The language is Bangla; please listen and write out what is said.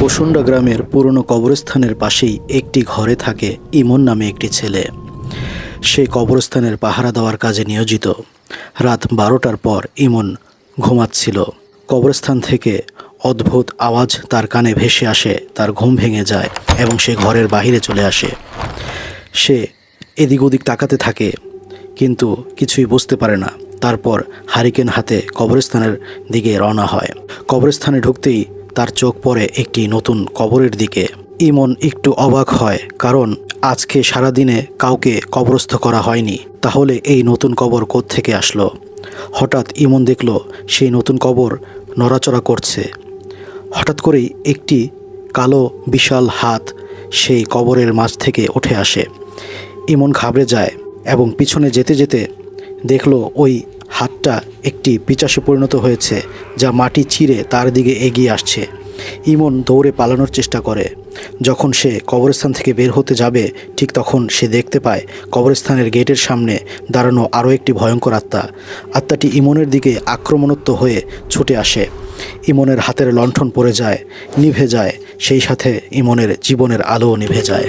বসুন্ডা গ্রামের পুরনো কবরস্থানের পাশেই একটি ঘরে থাকে ইমন নামে একটি ছেলে। সে কবরস্থানের পাহারা দেওয়ার কাজে নিয়োজিত। রাত বারোটার পর ইমন ঘুমাচ্ছিল। কবরস্থান থেকে অদ্ভুত আওয়াজ তার কানে ভেসে আসে, তার ঘুম ভেঙে যায় এবং সে ঘরের বাইরে চলে আসে। সে এদিক ওদিক তাকাতে থাকে, কিন্তু কিছুই বুঝতে পারে না। তারপর হারিকেন হাতে কবরস্থানের দিকে রওনা হয়। কবরস্থানে ঢুকতেই তার চোখ পড়ে একটি নতুন কবরের দিকে। ইমন একটু অবাক হয়, কারণ আজকে সারাদিনে কাউকে কবরস্থ করা হয়নি। তাহলে এই নতুন কবর থেকে আসলো? হঠাৎ ইমন দেখল সেই নতুন কবর নড়াচড়া করছে। হঠাৎ করেই একটি কালো বিশাল হাত সেই কবরের মাঝ থেকে উঠে আসে। ইমন ঘাবড়ে যায় এবং পিছনে যেতে যেতে দেখল ওই হাতটা একটি পিচাসে পরিণত হয়েছে, যা মাটি চিরে তার দিকে এগিয়ে আসছে। ইমন দৌড়ে পালানোর চেষ্টা করে। যখন সে কবরস্থান থেকে বের হতে যাবে, ঠিক তখন সে দেখতে পায় কবরস্থানের গেটের সামনে দাঁড়ানো আরও একটি ভয়ঙ্কর আত্মা। আত্মাটি ইমনের দিকে আক্রমণত্ব হয়ে ছুটে আসে। ইমনের হাতের লণ্ঠন পড়ে যায়, নিভে যায়, সেই সাথে ইমনের জীবনের আলোও নিভে যায়।